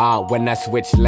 Ah, when I switch lanes.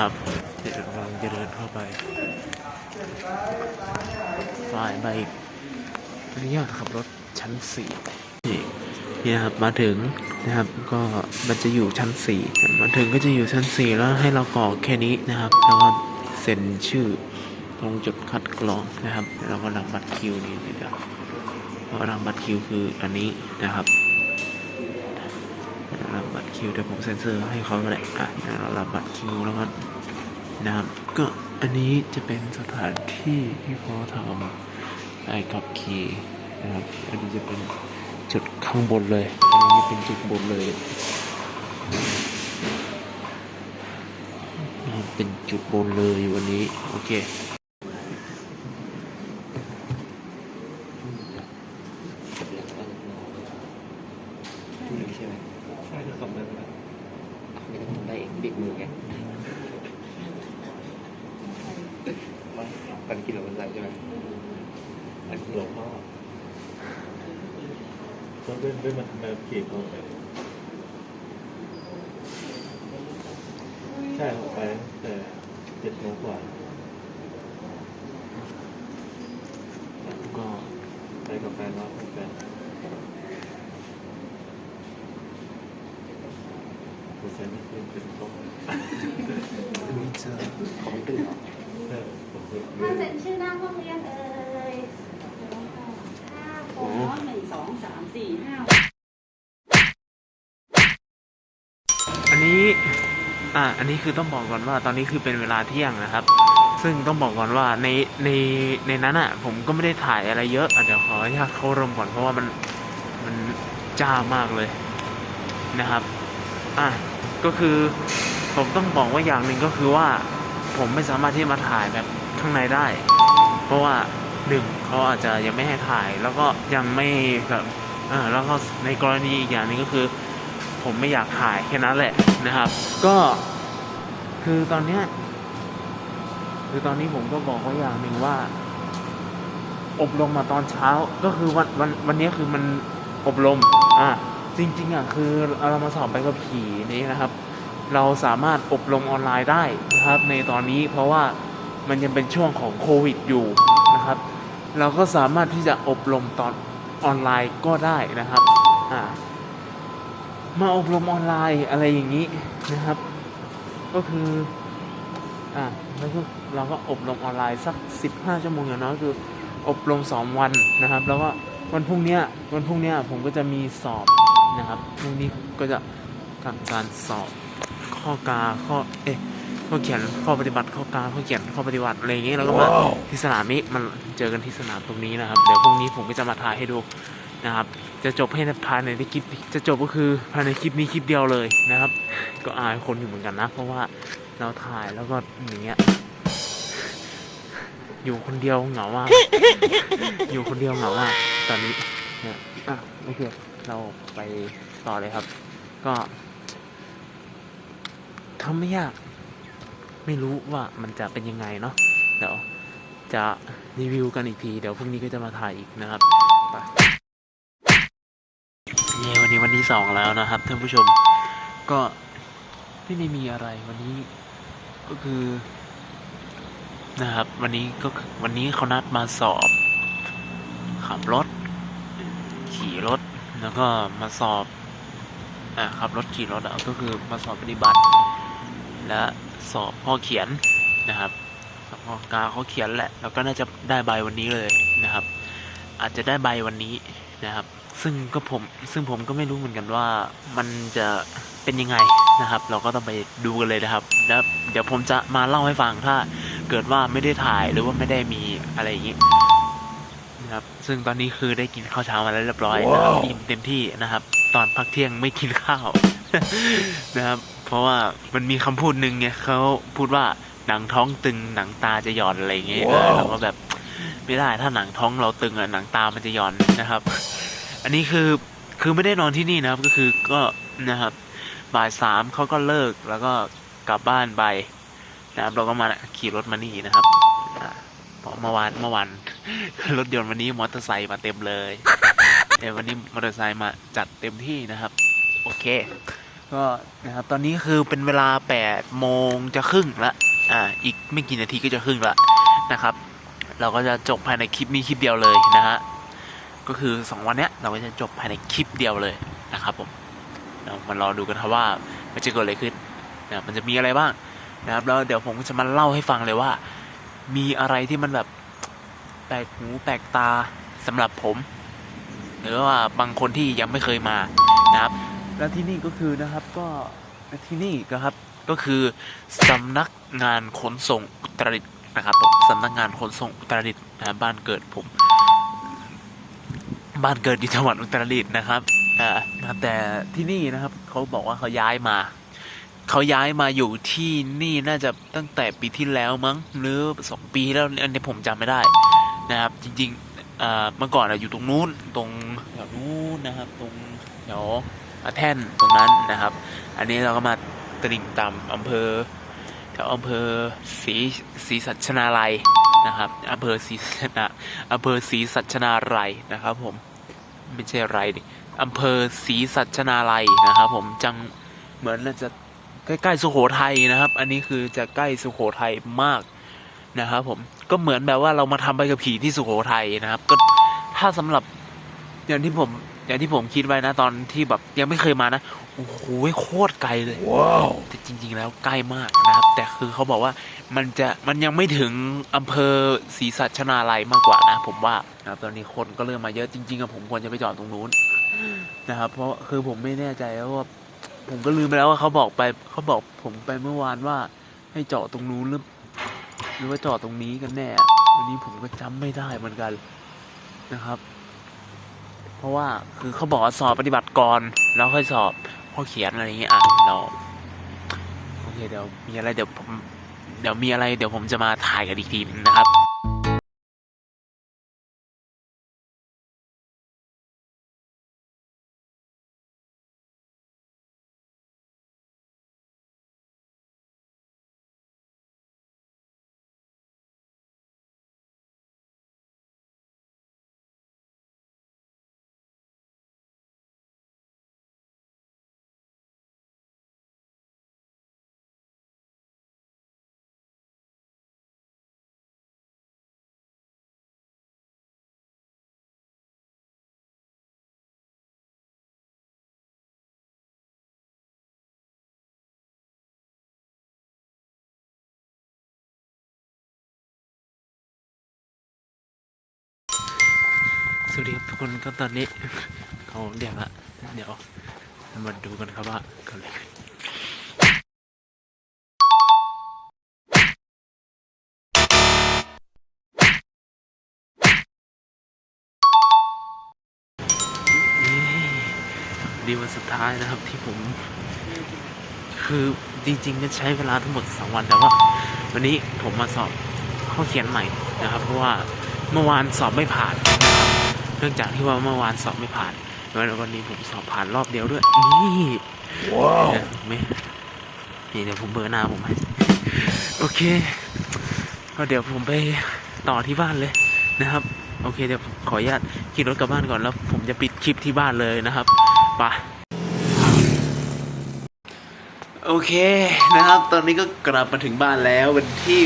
นะครับเดี๋ยวเรากำลังจะเดินเข้าไปฝ่ายใบอนุญาตขับรถชั้นสี่นี่นี่ยครับมาถึงนะครับก็มันจะอยู่ชั้นสี่มาถึงก็จะอยู่ชั้นสี่แล้วให้เรากรอกแค่นี้นะครับแล้วก็เซ็นชื่อตรงจุดคัดกรองนะครับ แล้วก็รับบัตรคิวนี่เดี๋ยวเพราะรับบัตรคิวคืออันนี้นะครับ คิวเดี๋ยวผมเซ็นเซอร์ให้เขาก็ได้อะเดี๋ยวเรารับบัตรคิวแล้วก็นะครับก็อันนี้จะเป็นสถานที่ที่เขาทำไอ้ขับขี่นะครับอันนี้จะเป็นจุดข้างบนเลย อันนี้เป็นจุดบนเลยนะเป็นจุดบนเลยวันนี้ โอเค ใช่ไหมใช่จะขับได้ไหมไม่ต้องทำได้เองเบรกมือไงไม่ปันกินหรือมันใส่ใช่ไหมอันหลวงพ่อ ต้องเล่นเล่นมันแนวเกมเอาใช่ครับไปตั้งแต่เจ็ดโมงกว่าก็ไปกับแฟนว่าแฟนแฟนนี่คือเป็นเขาอันนี้จะของตื่นเหรอเออผมเคยมาเซ็นชื่อหน้าห้องเรียนเอ่ยห้าหกหนึ่ง สามสี่ห้าอันนี้อ่าอันนี้คือต้องบอกก่อนว่าตอนนี้คือเป็นเวลาเที่ยงนะครับ ซึ่งต้องบอกก่อนว่าในในในนั้นอะ ผมก็ไม่ได้ถ่ายอะไรเยอะอะเดี๋ยวขออนุญาตเข้ารมก่อนเพราะว่ามันมันจ้ามากเลยนะครับอะก็คือผมต้องบอกว่าอย่างหนึ่งก็คือว่า ผมไม่สามารถที่มาถ่ายแบบข้างในได้ เพราะว่าหนึ่ง เขาอาจจะยังไม่ให้ถ่าย แล้วก็ยังไม่แบบแล้วก็ในกรณีอีกอย่างนึงก็คือ ผมไม่อยากถ่ายแค่นั้นแหละนะครับ ก็คือตอนเนี้ยคือตอนนี้ผมก็บอกไว้อย่างหนึ่งว่า อบรมมาตอนเช้าก็คือวันวันวันนี้คือมันอบรมอะจริงๆอะคือเรามาสอบไปกับขี่นี้นะครับ เราสามารถอบรมออนไลน์ได้นะครับ ในตอนนี้เพราะว่ามันยังเป็นช่วงของโควิดอยู่ เราก็สามารถที่จะอบรมตอนออนไลน์ก็ได้นะครับอ่ามาอบรมออนไลน์อะไรอย่างนี้นะครับ ก็คืออะแล้วก็เราก็อบรมออนไลน์สัก 15 ชั่วโมงอย่างน้อยคืออบรม 2 วันนะครับ แล้วก็วันพรุ่งนี้วันพรุ่งนี้ผมก็จะมีสอบนะครับพรุ่งนี้ก็จะทำการสอบข้อกาข้อเอ๊ะ ข้อเขียนข้อปฏิบัติข้อกาข้อเขียนข้อปฏิบัติอะไรอย่างเงี้ยแล้วก็มาที่สนามนี้มันเจอกันที่สนามตรงนี้นะครับ เดี๋ยวพรุ่งนี้ผมก็จะมาถ่ายให้ดูนะครับ จะจบให้ภายในคลิปจะจบก็คือภายในคลิปนี้คลิปเดียวเลยนะครับ ก็อายคนอยู่เหมือนกันนะ เพราะว่าเราถ่ายแล้วก็อย่างเงี้ยอยู่คนเดียวเหงามาก อยู่คนเดียวเหงามากตอนนี้เนี่ยอะโอเค เราไปต่อเลยครับ ก็ทำไม่ยาก ไม่รู้ว่ามันจะเป็นยังไงเนาะเดี๋ยวจะรีวิวกันอีกที เดี๋ยวพรุ่งนี้ก็จะมาถ่ายอีกนะครับไปเย้วันนี้วันที่สองแล้วนะครับท่านผู้ชมก็ไม่ได้มีอะไรวันนี้ก็คือนะครับ วันนี้ก็วันนี้เขานัดมาสอบ ขับรถ ขี่รถแล้วก็มาสอบอ่าขับรถขี่รถอะก็คือมาสอบปฏิบัติ และ สอบข้อเขียนนะครับสอบข้อกาข้อเขียนแหละ แล้วก็น่าจะได้ใบวันนี้เลยนะครับ อาจจะได้ใบวันนี้นะครับ ซึ่งก็ผมซึ่งผมก็ไม่รู้เหมือนกันว่ามันจะเป็นยังไงนะครับ เราก็ต้องไปดูกันเลยนะครับแล้วเดี๋ยวผมจะมาเล่าให้ฟังถ้าเกิดว่าไม่ได้ถ่ายหรือว่าไม่ได้มีอะไรอย่างนี้นะครับ ซึ่งตอนนี้คือได้กินข้าวเช้ามาแล้วเรียบร้อยนะครับอิ่มเต็มที่นะครับ ตอนพักเที่ยงไม่กินข้าวนะครับ เพราะว่ามันมีคำพูดหนึ่งเนี่ยเขาพูดว่าหนังท้องตึงหนังตาจะหย่อนอะไรอย่างเงี้ยเออเราก็แบบไม่ได้ถ้าหนังท้องเราตึงอะหนังตามันจะหย่อนนะครับ อันนี้คือคือไม่ได้นอนที่นี่นะครับก็คือก็นะครับบ่ายสามเขาก็เลิกแล้วก็กลับบ้านไปนะครับเราก็มาขี่รถมานี่นะครับอ่าเพราะเมื่อวานเมื่อวานรถยนต์วันนี้มอเตอร์ไซค์มาเต็มเลยเดี๋ยววันนี้มอเตอร์ไซค์มาจัดเต็มที่นะครับ โอเค ก็นะครับตอนนี้คือเป็นเวลา8โมงจะครึ่งละอ่าอีกไม่กี่นาทีก็จะครึ่งละนะครับ เราก็จะจบภายในคลิปนี้คลิปเดียวเลยนะฮะก็คือ 2 วันเนี้ยเราก็จะจบภายในคลิปเดียวเลยนะครับผมเรามารอดูกันครับว่ามันจะเกิดอะไรขึ้นนะมันจะมีอะไรบ้างนะครับแล้วเดี๋ยวผมจะมาเล่าให้ฟังเลยว่า มีอะไรที่มันแบบแปลกหูแปลกตาสำหรับผม หรือว่าบางคนที่ยังไม่เคยมานะครับ แล้วที่นี่ก็คือนะครับก็ที่นี่นะครับก็คือสำนักงานขนส่งอุตรดิตถ์นะครับผมสำนักงานขนส่งอุตรดิตถ์นะบบ้านเกิดผม บ้านเกิดอยู่จังหวัดอุตรดิตถ์นะครับอ่านะครับแต่ที่นี่นะครับเขาบอกว่าเขาย้ายมาเขาย้ายมาอยู่ที่นี่น่าจะตั้งแต่ปีที่แล้วมั้งหรือสองปีแล้วอันนี้ผมจำไม่ได้นะครับ จริงๆเมื่อก่อนอยู่ตรงนู้นตรงแถวนู้นนะครับ ตรงแถว แท่นตรงนั้นนะครับ อันนี้เราก็มาตริ่งต่ำอำเภอแถวอำเภอศรีศรีสัชนาลัยนะครับอำเภอศรีชนาอำเภอศรีสัชนาลัยนะครับ ผมไม่ใช่ไรดิอำเภอศรีสัชนาลัยนะครับ ผมจังเหมือนน่าจะใกล้ๆสุโขทัยนะครับ อันนี้คือจะใกล้สุโขทัยมากนะครับผมก็เหมือนแบบว่าเรามาทำใบขับขี่ที่สุโขทัยนะครับ ก็ถ้าสำหรับอย่างที่ผม อย่างที่ผมคิดไว้นะตอนที่แบบยังไม่เคยมานะโอ้โหโคตรไกลเลยแต่จริง ๆ แล้วใกล้มากนะครับ แต่คือเขาบอกว่ามันจะมันยังไม่ถึงอำเภอศรีสัชนาลัยมากกว่านะ ผมว่านะครับตอนนี้คนก็เริ่มมาเยอะจริงๆอะผมควรจะไปจอดตรงนู้นนะครับ เพราะคือผมไม่แน่ใจว่าผมก็ลืมไปแล้วว่าเขาบอกไปเขาบอกผมไปเมื่อวานว่า ให้จอดตรงนู้นหรือหรือว่าจอดตรงนี้กันแน่วันนี้ผมก็จำไม่ได้เหมือนกันนะครับ เพราะว่าคือเขาบอกสอบปฏิบัติก่อนแล้วค่อยสอบข้อเขียนอะไรอย่างเงี้ยอะเราโอเคเดี๋ยวมีอะไรเดี๋ยวผมเดี๋ยวมีอะไรเดี๋ยวผมจะมาถ่ายกันอีกทีนึงนะครับ สวัสดีครับทุกคนก็ตอนนี้เขาเรียกละเดี๋ยวมาดูกันครับว่าเกิดอะไรขึ้นนี่ดีวันสุดท้ายนะครับที่ผม คือจริงๆก็ใช้เวลาทั้งหมด 2 วันแต่ว่า วันนี้ผมมาสอบข้อเขียนใหม่นะครับ เพราะว่าเมื่อวานสอบไม่ผ่านนะ เนื่องจากที่ว่าเมื่อวานสอบไม่ผ่านแล้ววันนี้ผมสอบผ่านรอบเดียวด้วยนี่ว้าวไม่นี่เดี๋ยวผมเบอร์หน้าผมให้โอเคก็เดี๋ยวผมไปต่อที่บ้านเลยนะครับ โอเคเดี๋ยวผมขออนุญาตขี่รถกลับบ้านก่อนแล้ว ผมจะปิดคลิปที่บ้านเลยนะครับไปโอเคนะครับ ตอนนี้ก็กลับมาถึงบ้านแล้วเป็นที่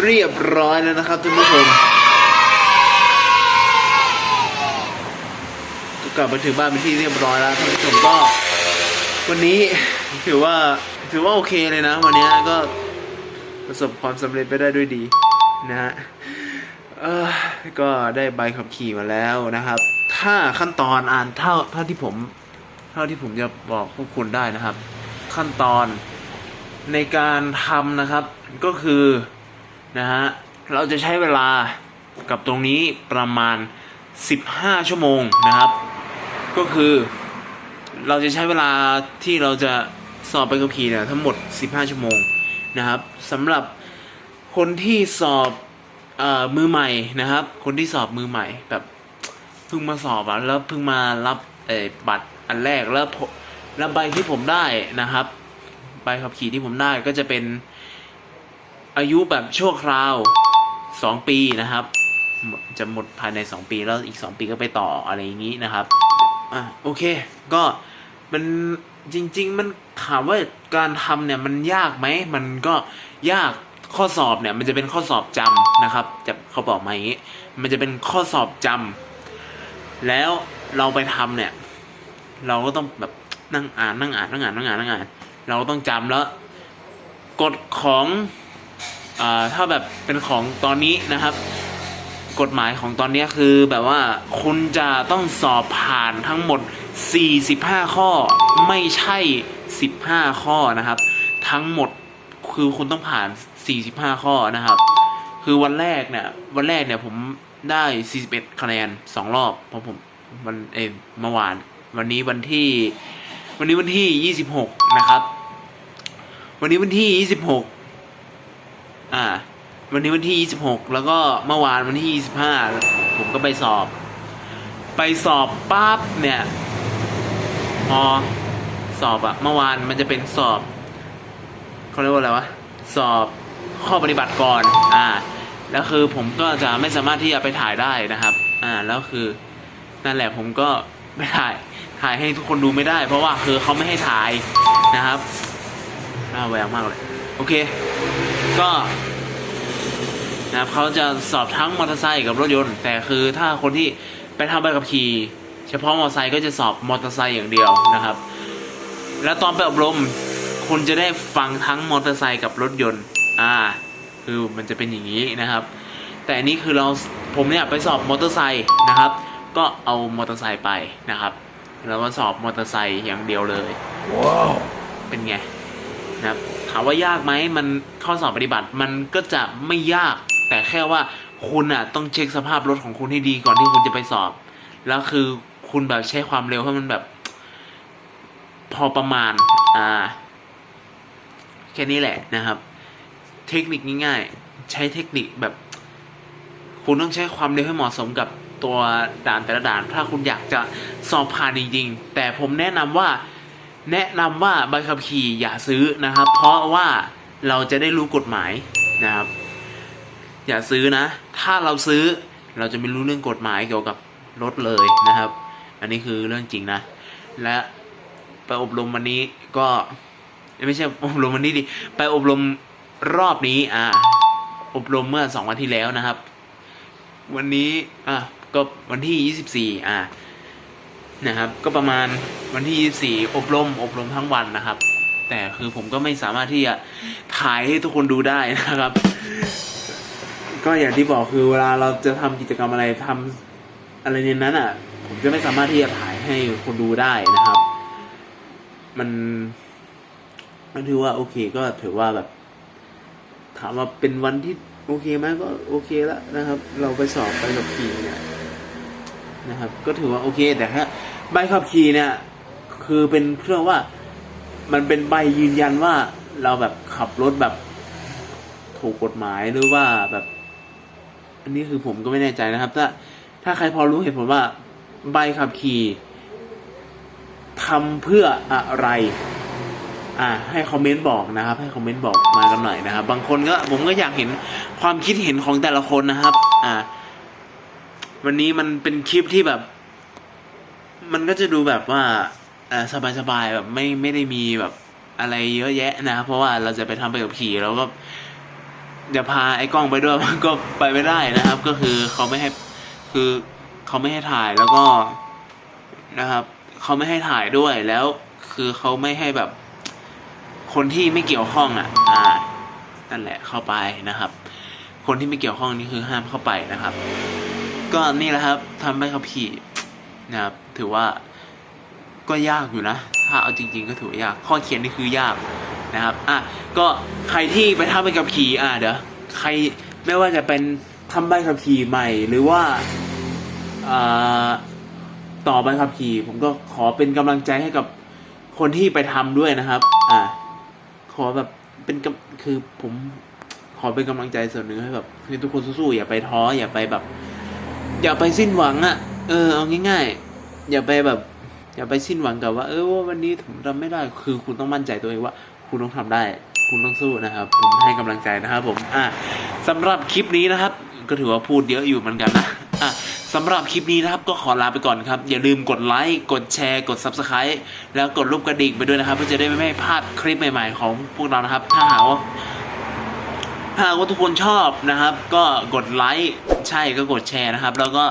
เรียบร้อยแล้วนะครับท่านผู้ชม กลับมาถึงบ้านเป็นที่เรียบร้อยแล้วท่านผู้ชมก็ วันนี้ถือว่าถือว่าโอเคเลยนะ วันนี้ก็ประสบความสำเร็จไปได้ด้วยดีนะฮะก็ได้ใบขับขี่มาแล้วนะครับ ถ้าขั้นตอนอ่านเท่าเท่าที่ผม เท่าที่ผมจะบอกพวกคุณได้นะครับ ขั้นตอนในการทำนะครับก็คือนะฮะเราจะใช้เวลากับตรงนี้ประมาณ 15 ชั่วโมงนะครับ ก็คือเราจะใช้เวลาที่เราจะสอบไปขับขี่เนี่ยทั้งหมด 15 ชั่วโมงนะครับสำหรับคนที่สอบออมือใหม่นะครับ คนที่สอบมือใหม่แบบเพิ่งมาสอบอะแล้วเพิ่งมารับบัตรอันแรกแล้วแล้วใบที่ผมได้นะครับ ใบขับขี่ที่ผมได้ก็จะเป็นอายุแบบชั่วคราวสองปีนะครับ จะหมดภายในสองปีแล้วอีกสองปีก็ไปต่ออะไรอย่างนี้นะครับ อะโอเค ก็มันจริง ๆ มันถามว่าการทำเนี่ยมันยากไหมมันก็ยากข้อสอบเนี่ยมันจะเป็นข้อสอบจำนะครับ จะเขาบอกมาอย่างนี้ มันจะเป็นข้อสอบจำแล้วเราไปทำเนี่ย เราก็ต้องแบบนั่งอ่านนั่งอ่านนั่งอ่านนั่งอ่านนั่งอ่าน เราต้องจำแล้วกฎของอ่าถ้าแบบเป็นของตอนนี้นะครับ กฎหมายของตอนนี้คือแบบว่าคุณจะต้องสอบผ่านทั้งหมด 45 ข้อ ไม่ใช่ 15 ข้อนะครับ ทั้งหมดคือคุณต้องผ่าน 45 ข้อนะครับ คือวันแรกเนี่ย วันแรกเนี่ยผมได้ 41 คะแนน 2 รอบเพราะผมวันเออเมื่อวาน วันนี้วันที่ วันนี้วันที่ 26 นะครับ วันนี้วันที่ 26 อ่า วันนี้วันที่ 26 แล้วก็เมื่อวานวันที่ 25 ผมก็ไปสอบ ไปสอบปั๊บเนี่ยพอสอบอะเมื่อวานมันจะเป็นสอบเขาเรียกว่าอะไรวะสอบข้อปฏิบัติก่อนอ่าแล้วคือผมก็จะไม่สามารถที่จะไปถ่ายได้นะครับ อ่าแล้วคือนั่นแหละผมก็ไม่ถ่ายถ่ายให้ทุกคนดูไม่ได้ เพราะว่าคือเขาไม่ให้ถ่ายนะครับน่าแววมากเลย โอเค ก็ นะครับเขาจะสอบทั้งมอเตอร์ไซค์กับรถยนต์ แต่คือถ้าคนที่ไปทำใบขับขี่เฉพาะมอเตอร์ไซค์ก็จะสอบมอเตอร์ไซค์อย่างเดียวนะครับ แล้วตอนไปอบรมคุณจะได้ฟังทั้งมอเตอร์ไซค์กับรถยนต์ อ่า คือมันจะเป็นอย่างนี้นะครับ แต่อันนี้คือเราผมเนี่ยไปสอบมอเตอร์ไซค์นะครับ ก็เอามอเตอร์ไซค์ไปนะครับแล้วก็สอบมอเตอร์ไซค์อย่างเดียวเลยเป็นไงนะครับถามว่ายากไหมมันข้อสอบปฏิบัติมันก็จะไม่ยาก แต่แค่ว่าคุณอะต้องเช็คสภาพรถของคุณให้ดีก่อนที่คุณจะไปสอบ แล้วคือคุณแบบใช้ความเร็วให้มันแบบ พอประมาณ อ่า แค่นี้แหละนะครับ เทคนิคง่ายๆ ใช้เทคนิคแบบ คุณต้องใช้ความเร็วให้เหมาะสมกับตัวด่านแต่ละด่าน ถ้าคุณอยากจะสอบผ่านจริงๆ แต่ผมแนะนำว่า แนะนำว่าใบขับขี่อย่าซื้อนะครับ เพราะว่าเราจะได้รู้กฎหมายนะครับ อย่าซื้อนะ ถ้าเราซื้อเราจะไม่รู้เรื่องกฎหมายเกี่ยวกับรถเลยนะครับ อันนี้คือเรื่องจริงนะ และไปอบรมวันนี้ก็ไม่ใช่อบรมวันนี้ดิ ไปอบรมรอบนี้อ่าอบรมเมื่อสองวันที่แล้วนะครับ วันนี้อะก็วันที่ยี่สิบสี่อ่านะครับ ก็ประมาณวันที่24อบรม อบรมทั้งวันนะครับ แต่คือผมก็ไม่สามารถที่จะถ่ายให้ทุกคนดูได้นะครับ ก็อย่างที่บอกคือเวลาเราจะทำกิจกรรมอะไรทอะไรในนั้นอะ ผมจะไม่สามารถที่จะถ่ายให้คนดูได้นะครับ มันมันถือว่าโอเค ก็ถือว่าแบบ ถามว่าเป็นวันที่โอเคไหมก็โอเคแล้วนะครับ เราไปสอบไปขับขี่เนี่ยนะครับ ก็ถือว่าโอเค แต่ถ้าใบขับขี่เนี่ย คือเป็นเครื่องว่า มันเป็นใบยืนยันว่าเราแบบขับรถแบบถูกกฎหมายหรือว่าแบบ อันนี้คือผมก็ไม่แน่ใจนะครับ ถ้าถ้าใครพอรู้เหตุผลว่าใบขับขี่ทำเพื่ออะไร อ่า ให้คอมเมนต์บอกนะครับ ให้คอมเมนต์บอกมากันหน่อยนะครับ บางคนก็ผมก็อยากเห็นความคิดเห็นของแต่ละคนนะครับ อ่า วันนี้มันเป็นคลิปที่แบบ มันก็จะดูแบบว่าอ่าสบายๆแบบไม่ไม่ได้มีแบบอะไรเยอะแยะนะครับเพราะว่าเราจะไปทำไปกับขี่แล้วก็ จะพาไอ้กล้องไปด้วยมันก็ไปไม่ได้นะครับ ก็คือเขาไม่ให้คือเขาไม่ให้ถ่ายแล้วก็นะครับเขาไม่ให้ถ่ายด้วยแล้ว คือเขาไม่ให้แบบ คนที่ไม่เกี่ยวข้องอะ อ่านั่นแหละเข้าไปนะครับ คนที่ไม่เกี่ยวข้องนี่คือห้ามเข้าไปนะครับ ก็นี่แหละครับทำใบขับขี่นะครับ ถือว่าก็ยากอยู่นะ ถ้าเอาจริง ๆ ก็ถือว่ายาก ข้อเขียนนี่คือยากนะครับ อะ ก็ใครที่ไปทำใบขับขี่อะเดี๋ยวใครไม่ว่าจะเป็นทำใบขับขี่ใหม่ หรือว่าต่อใบขับขี่ ผมก็ขอเป็นกำลังใจให้กับคนที่ไปทำด้วยนะครับ อ่า ขอแบบเป็นกคือผมขอเป็นกำลังใจส่วนหนึ่งให้แบบให้ทุกคนสู้ๆอย่าไปท้ออย่าไปแบบ อย่าไปสิ้นหวังอะ่ะ เออเอาง่ายๆ อย่าไปแบบ อย่าไปสิ้นหวังกับว่าเออว่าวันนี้ผมทำไม่ได้คือคุณต้องมั่นใจตัวเองว่า คุณต้องทำได้ คุณต้องสู้นะครับ ผมให้กำลังใจนะครับผมอะสำหรับคลิปนี้นะครับ ก็ถือว่าพูดเยอะอยู่เหมือนกันนะอะสำหรับคลิปนี้นะครับก็ขอลาไปก่อนครับ อย่าลืมกดไลค์กดแชร์ กด Subscribe แล้วกดรูปกระดิ่งไปด้วยนะครับเพื่อจะได้ไม่พลาดคลิปใหม่ ๆ ของพวกเรานะครับ ถ้าหากว่าถ้าหากว่าทุกคนชอบนะครับ ก็กดไลค์ใช่ก็กดแชร์นะครับ แล้วก็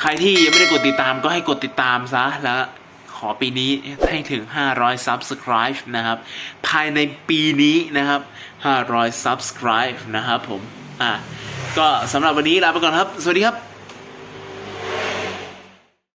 ใครที่ยังไม่ได้กดติดตามก็ให้กดติดตามซะแล้ว ขอปีนี้ให้ถึง 500 subscribe นะครับ ภายในปีนี้นะครับ 500 subscribe นะครับผม อะ ก็สำหรับวันนี้ลาไปก่อนครับ สวัสดีครับ